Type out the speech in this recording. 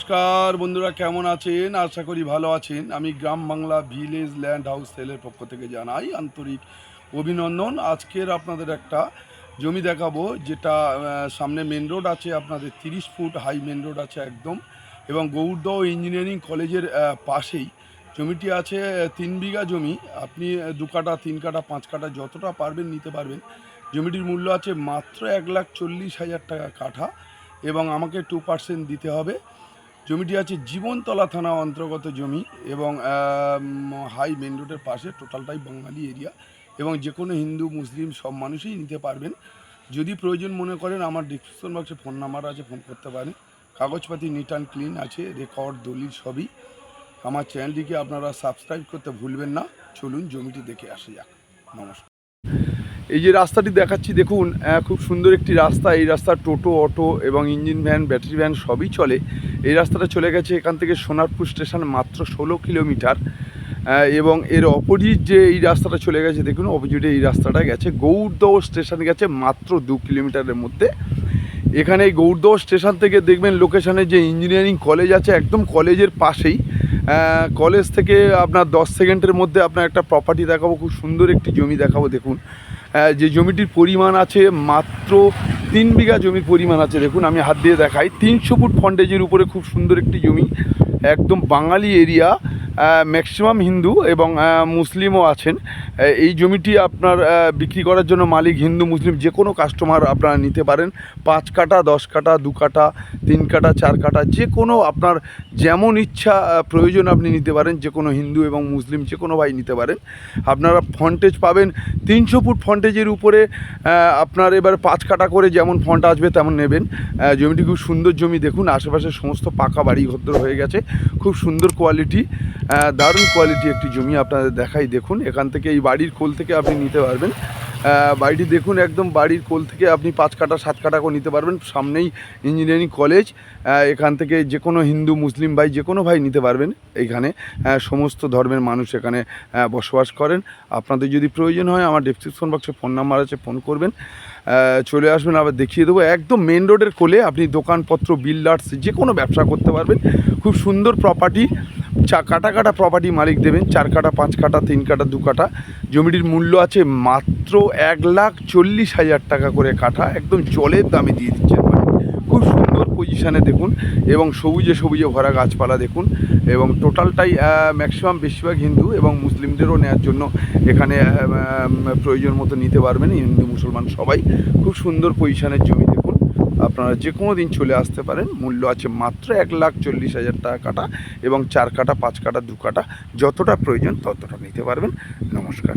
নমস্কার বন্ধুরা, কেমন আছেন? আশা করি ভালো আছেন। আমি Gram Bangla village land house সেলের পক্ষ থেকে জানাই আন্তরিক অভিনন্দন। আজকের আপনাদের একটা জমি দেখাবো, যেটা সামনে মেন রোড আছে, আপনাদের তিরিশ ফুট হাই মেন রোড আছে একদম। এবং গৌরদহ ইঞ্জিনিয়ারিং কলেজের পাশেই জমিটি আছে তিন বিঘা জমি। আপনি দু কাটা তিন কাটা পাঁচ কাটা যতটা পারবেন নিতে পারবেন। জমিটির মূল্য আছে মাত্র এক লাখ চল্লিশ হাজার টাকা কাঠা এবং আমাকে টু পার্সেন্ট দিতে হবে। জমিটি আছে জীবনতলা থানা অন্তর্গত জমি এবং হাই মেন রোডের পাশে টোটালটাই বাঙালি এরিয়া এবং যে কোনো হিন্দু, মুসলিম সব মানুষই নিতে পারবেন। যদি প্রয়োজন মনে করেন আমার ডিসক্রিপশন বক্সে ফোন নাম্বার আছে ফোন করতে পারেন। কাগজপাতি নিট অ্যান্ড ক্লিন আছে রেকর্ড দলিল সবই। আমার চ্যানেলটিকে আপনারা সাবস্ক্রাইব করতে ভুলবেন না। চলুন জমিটি দেখে আসা যাক। নমস্কার। এই যে রাস্তাটি দেখাচ্ছি, দেখুন খুব সুন্দর একটি রাস্তা। এই রাস্তা টোটো, অটো এবং ইঞ্জিন ভ্যান, ব্যাটারি ভ্যান সবই চলে। এই রাস্তাটা চলে গেছে এখান থেকে সোনারপুর স্টেশন মাত্র ষোলো কিলোমিটার। এবং এর অপোজিট যে এই রাস্তাটা চলে গেছে, দেখুন, অপোজিটে এই রাস্তাটা গেছে। গৌরদহ স্টেশন গেছে মাত্র দু কিলোমিটারের মধ্যে। এখানে এই গৌরদহ স্টেশন থেকে দেখবেন লোকেশনে যে ইঞ্জিনিয়ারিং কলেজ আছে, একদম কলেজের পাশেই। কলেজ থেকে আপনার দশ সেকেন্ডের মধ্যে আপনার একটা প্রপার্টি দেখাবো, খুব সুন্দর একটি জমি দেখাবো, দেখুন। যে জমিটির পরিমাণ আছে মাত্র তিন বিঘা জমির পরিমাণ আছে, দেখুন, আমি হাত দিয়ে দেখাই। তিনশো ফুট ফন্ডেজের উপরে খুব সুন্দর একটি জমি, একদম বাঙালি এরিয়া ম্যাক্সিমাম হিন্দু এবং মুসলিমও আছেন। এই জমিটি আপনার বিক্রি করার জন্য মালিক হিন্দু, মুসলিম যে কোনো কাস্টমার আপনারা নিতে পারেন। পাঁচ কাটা, দশ কাটা, দু কাটা, তিন কাটা, চার কাটা, যে কোনো আপনার যেমন ইচ্ছা প্রয়োজন আপনি নিতে পারেন। যে কোনো হিন্দু এবং মুসলিম যে কোনো ভাই নিতে পারেন। আপনারা ফন্টেজ পাবেন তিনশো ফুট ফন্টেজের উপরে আপনার এবার পাঁচ কাটা করে যেমন ফন্ট আসবে তেমন নেবেন। জমিটি খুব সুন্দর জমি দেখুন আশেপাশে সমস্ত পাকা বাড়ি ঘর হয়ে গেছে। খুব সুন্দর কোয়ালিটি দারুণ কোয়ালিটি একটি জমি আপনাদের দেখাই দেখুন। এখান থেকে এই বাড়ির কোল থেকে আপনি নিতে পারবেন। বাড়িটি দেখুন, একদম বাড়ির কোল থেকে আপনি পাঁচ কাটা সাত কাটা করে নিতে পারবেন। সামনেই ইঞ্জিনিয়ারিং কলেজ এখান থেকে যে কোনো হিন্দু, মুসলিম ভাই, যে কোনো ভাই নিতে পারবেন এইখানে সমস্ত ধর্মের মানুষ এখানে বসবাস করেন। আপনাদের যদি প্রয়োজন হয়, আমার ডেসক্রিপশন বক্সে ফোন নাম্বার আছে ফোন করবেন। চলে আসবেন, আবার দেখিয়ে দেবো। একদম মেন রোডের কোলে আপনি দোকানপত্র বিল্ডার্স যে কোনো ব্যবসা করতে পারবেন। খুব সুন্দর প্রপার্টি চা কাটা কাটা প্রপার্টি মালিক দেবেন, চার কাটা, পাঁচ কাটা, তিন কাটা, দু কাটা। জমিটির মূল্য আছে মাত্র এক লাখ চল্লিশ হাজার টাকা করে কাঠা, একদম জলের দামে দিয়ে দিচ্ছেন খুব সুন্দর পজিশানে দেখুন, এবং সবুজে সবুজে ভরা গাছপালা দেখুন, এবং টোটালটাই ম্যাক্সিমাম বেশিরভাগ হিন্দু এবং মুসলিমদেরও নেওয়ার জন্য এখানে প্রয়োজন মতো নিতে পারবেন, হিন্দু, মুসলমান সবাই। খুব সুন্দর পজিশানের জমি আপনারা যে কোনো দিন চলে আসতে পারেন। মূল্য আছে মাত্র এক লাখ চল্লিশ হাজার টাকা কাটা এবং চার কাটা, পাঁচ কাটা, দু কাটা, যতটা প্রয়োজন ততটা নিতে পারবেন। নমস্কার।